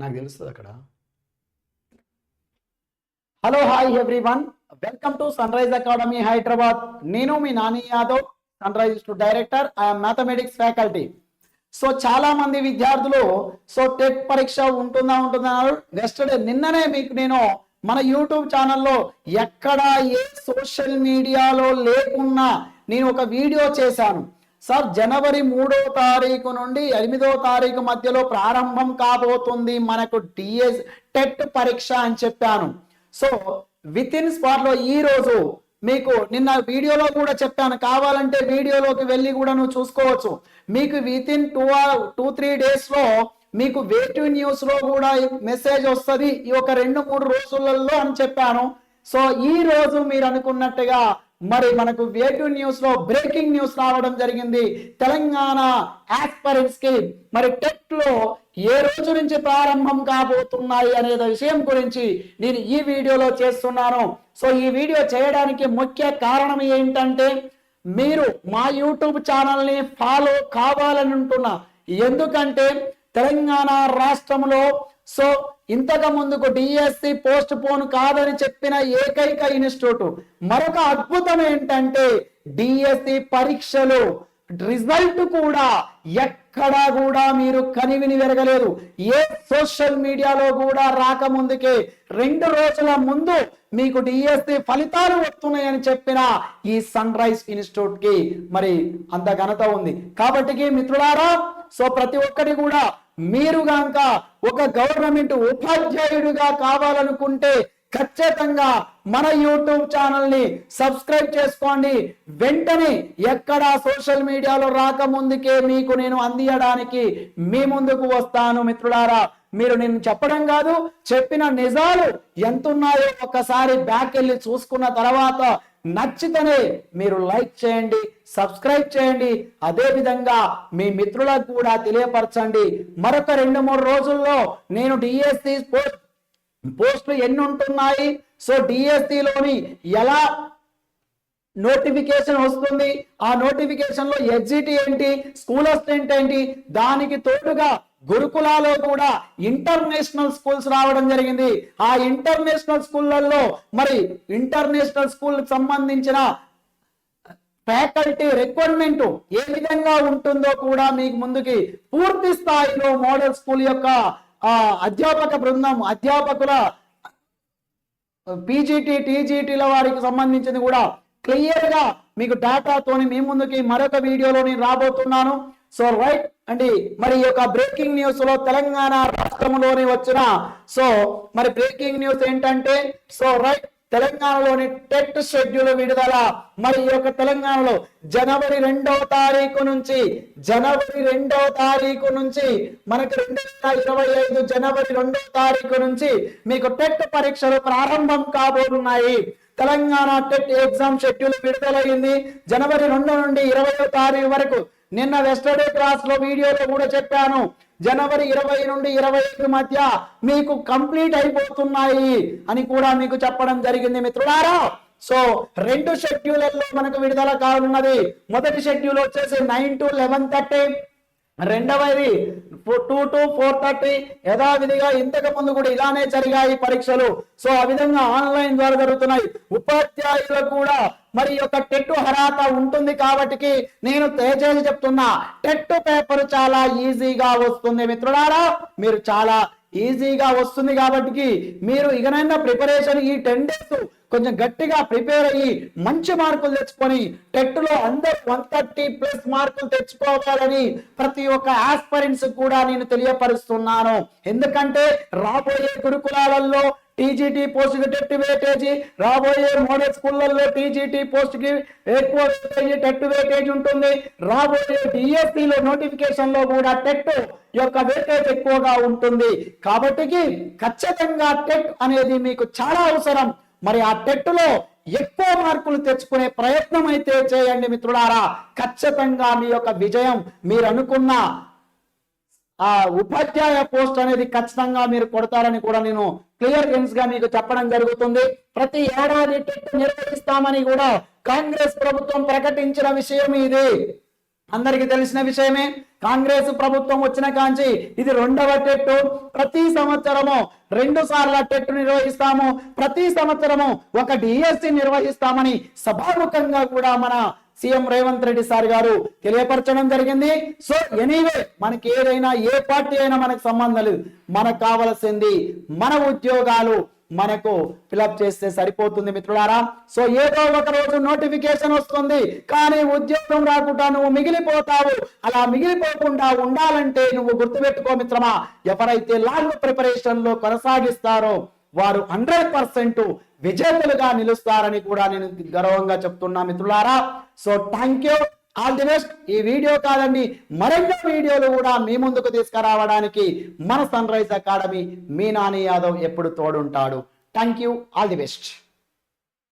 నాకు తెలుస్తుంది అక్కడ. Hello hi everyone welcome to sunrise academy Hyderabad నేను మీ Nani Yadav sunrise to director I'm mathematics faculty so చాలా మంది విద్యార్థులు సో టెట్ పరీక్ష ఉంటుందా ఉంటుందా వెస్టర్డే నిన్ననే మీకు నేను మన యూట్యూబ్ ఛానల్లో ఎక్కడ ఏ సోషల్ మీడియాలో లేకున్నా నేను ఒక వీడియో చేశాను. సార్ జనవరి మూడో తారీఖు నుండి ఎనిమిదో తారీఖు మధ్యలో ప్రారంభం కాబోతుంది మనకు డిఎస్ టెట్ పరీక్ష అని చెప్పాను. సో విత్ ఇన్ స్పాట్లో ఈ రోజు మీకు నిన్న వీడియోలో కూడా చెప్పాను. కావాలంటే వీడియోలోకి వెళ్ళి కూడా నువ్వు చూసుకోవచ్చు. మీకు within two to three డేస్లో మీకు వేటివ్ న్యూస్లో కూడా మెసేజ్ వస్తుంది. ఈ ఒక రెండు మూడు రోజులలో అని చెప్పాను. సో ఈ రోజు మీరు అనుకున్నట్టుగా మరి మనకు వేటు న్యూస్లో బ్రేకింగ్ న్యూస్ రావడం జరిగింది. తెలంగాణ ఆస్పరెంట్స్కి మరి టెట్లో ఏ రోజు నుంచి ప్రారంభం కాబోతున్నాయి అనే విషయం గురించి నేను ఈ వీడియోలో చేస్తున్నాను. సో ఈ వీడియో చేయడానికి ముఖ్య కారణం ఏంటంటే మీరు మా యూట్యూబ్ ఛానల్ని ఫాలో కావాలని ఉంటున్నా. ఎందుకంటే తెలంగాణ రాష్ట్రంలో సో ఇంతకు ముందుకు డిఎస్సి పోస్ట్ పోన్ కాదని చెప్పిన ఏకైక ఇన్స్టిట్యూట్. మరొక అద్భుతం ఏంటంటే డిఎస్సి పరీక్షలు రిజల్ట్ కూడా ఎక్కడా కూడా మీరు కనివిని వెరగలేదు. ఏ సోషల్ మీడియాలో కూడా రాకముందుకే రెండు రోజుల ముందు మీకు డిఎస్సి ఫలితాలు వస్తున్నాయని చెప్పిన ఈ సన్ రైజ్ ఇన్స్టిట్యూట్కి మరి అంత ఘనత ఉంది. కాబట్టి మిత్రులారా సో ప్రతి ఒక్కటి కూడా మీరు గాంక ఒక గవర్నమెంట్ ఉపాధ్యాయుడిగా కావాలనుకుంటే ఖచ్చితంగా మన యూట్యూబ్ ఛానల్ని సబ్స్క్రైబ్ చేసుకోండి. వెంటనే ఎక్కడ సోషల్ మీడియాలో రాకముందుకే మీకు నేను అందియడానికి మీ ముందుకు వస్తాను మిత్రులారా. మీరు నేను చెప్పడం కాదు చెప్పిన నిజాలు ఎంతున్నాయో ఒక్కసారి బ్యాక్ వెళ్ళి చూసుకున్న తర్వాత నచ్చితేనే మీరు లైక్ చేయండి సబ్స్క్రైబ్ చేయండి. అదేవిధంగా మీ మిత్రులకు కూడా తెలియపరచండి. మరొక రెండు మూడు రోజుల్లో నేను డిఎస్సి పోస్ట్ పోస్టులు ఎన్ని ఉంటున్నాయి సో డిఎస్సిలోని ఎలా నోటిఫికేషన్ వస్తుంది. ఆ నోటిఫికేషన్లో ఎగ్జిట్ ఏంటి? స్కూల్ అసిస్టెంట్ ఏంటి? దానికి తోడుగా గురుకులాలో కూడా ఇంటర్నేషనల్ స్కూల్స్ రావడం జరిగింది. ఆ ఇంటర్నేషనల్ స్కూళ్ళల్లో మరి ఇంటర్నేషనల్ స్కూల్ సంబంధించిన ఫ్యాకల్టీ రిక్వైర్మెంట్ ఏ విధంగా ఉంటుందో కూడా మీకు ముందుకి పూర్తి స్థాయిలో మోడల్ స్కూల్ యొక్క ఆ అధ్యాపక బృందం అధ్యాపకుల పీజీటీ టీజీటీల వారికి సంబంధించింది కూడా క్లియర్గా మీకు డేటాతోని మీ ముందుకి మరొక వీడియోలో నేను రాబోతున్నాను. సో రైట్ అండి మరి ఈ యొక్క బ్రేకింగ్ న్యూస్లో తెలంగాణ రాష్ట్రంలోని వచ్చిన సో మరి బ్రేకింగ్ న్యూస్ ఏంటంటే సో రైట్ తెలంగాణలోని టెట్ షెడ్యూల్ విడుదల. మరి ఈ యొక్క తెలంగాణలో జనవరి రెండవ తారీఖు నుంచి జనవరి రెండవ తారీఖు నుంచి మనకు రెండు వేల ఇరవై ఐదు జనవరి రెండవ తారీఖు నుంచి మీకు టెట్ పరీక్షలు ప్రారంభం కాబోతున్నాయి. తెలంగాణ టెట్ ఎగ్జామ్ షెడ్యూల్ విడుదలైంది. జనవరి రెండు నుండి ఇరవై తారీఖు వరకు నిన్న వెస్టర్డే క్లాస్లో వీడియోలో కూడా చెప్పాను. జనవరి ఇరవై నుండి ఇరవై ఐదు మధ్య మీకు కంప్లీట్ అయిపోతున్నాయి అని కూడా మీకు చెప్పడం జరిగింది మిత్రులారా. సో రెండు షెడ్యూల్లో మనకు విడుదల కానున్నది. మొదటి షెడ్యూల్ వచ్చేసి నైన్ టు లెవెన్ థర్టీ రెండవది టూ టు ఫోర్ థర్టీ యథావిధిగా ఇంతకు ముందు కూడా ఇలానే జరిగాయి పరీక్షలు. సో ఆ విధంగా ఆన్లైన్ ద్వారా జరుగుతున్నాయి. ఉపాధ్యాయులకు కూడా మరి యొక్క టెట్ హరాత ఉంటుంది కాబట్టి నేను తేజేసి చెప్తున్నా. టెట్ పేపర్ చాలా ఈజీగా వస్తుంది మిత్రులారా. మీరు చాలా ఈజీగా వస్తుంది కాబట్టి మీరు ఇకనైనా ప్రిపరేషన్ ఈ టెన్ డేస్ కొంచెం గట్టిగా ప్రిపేర్ అయ్యి మంచి మార్కులు తెచ్చుకొని టెట్లో అందరు వన్ థర్టీ ప్లస్ మార్కులు తెచ్చుకోవాలని ప్రతి ఒక్క ఆస్పరెంట్స్ కూడా నేను తెలియపరుస్తున్నాను. ఎందుకంటే రాబోయే గురుకులాలలో టీజీటీ పోస్ట్కి టెట్ వేటేజీ రాబోయే మోడల్ స్కూళ్ళల్లో టీజీటీ పోస్ట్కి ఎక్కువ వేటేజీ టెట్ వేటేజ్ ఉంటుంది. రాబోయే డిఎస్సి నోటిఫికేషన్లో నోటిఫికేషన్లో కూడా టెట్ యొక్క వేటేజ్ ఎక్కువగా ఉంటుంది. కాబట్టి ఖచ్చితంగా టెట్ అనేది మీకు చాలా అవసరం. మరి ఆ టెట్లో ఎక్కువ మార్కులు తెచ్చుకునే ప్రయత్నం అయితే చేయండి మిత్రులారా. ఖచ్చితంగా మీ యొక్క విజయం మీరు అనుకున్న ఆ ఉపాధ్యాయ పోస్ట్ అనేది ఖచ్చితంగా మీరు కొడతారని కూడా నేను క్లియర్ గెన్స్గా మీకు చెప్పడం జరుగుతుంది. ప్రతి ఏడాది టెట్ నిర్వహిస్తామని కూడా కాంగ్రెస్ ప్రభుత్వం ప్రకటించిన విషయం ఇది. అందరికీ తెలిసిన విషయమే. కాంగ్రెస్ ప్రభుత్వం వచ్చిన కాంచి ఇది రెండవ టెట్టు. ప్రతి సంవత్సరము రెండు సార్ల టెట్టు నిర్వహిస్తాము. ప్రతి సంవత్సరము ఒక డిఎస్సి నిర్వహిస్తామని సభాముఖంగా కూడా మన సీఎం రేవంత్ రెడ్డి సార్ గారు తెలియపరచడం జరిగింది. సో ఎనీవే మనకి ఏదైనా ఏ పార్టీ అయినా మనకు సంబంధం లేదు. మనకు కావలసింది మన ఉద్యోగాలు మనకు ఫిలప్ చేస్తే సరిపోతుంది మిత్రులారా. సో ఏదో ఒక రోజు నోటిఫికేషన్ వస్తుంది. కానీ ఉద్యోగం రాకుండా నువ్వు మిగిలిపోతావు. అలా మిగిలిపోకుండా ఉండాలంటే నువ్వు గుర్తుపెట్టుకో మిత్రమా. ఎవరైతే లాంగ్ ప్రిపరేషన్లో కొనసాగిస్తారో వారు హండ్రెడ్ పర్సెంట్ విజేతలుగా నిలుస్తారని కూడా నేను గర్వంగా చెప్తున్నా మిత్రులారా. So thank you all the best. ఈ వీడియో కాదండి మరెన్నో వీడియోలు కూడా మీ ముందుకు తీసుకురావడానికి మన సన్ రైజ్ అకాడమీ మీ నాని యాదవ్ ఎప్పుడు తోడుంటాడు. Thank you all the best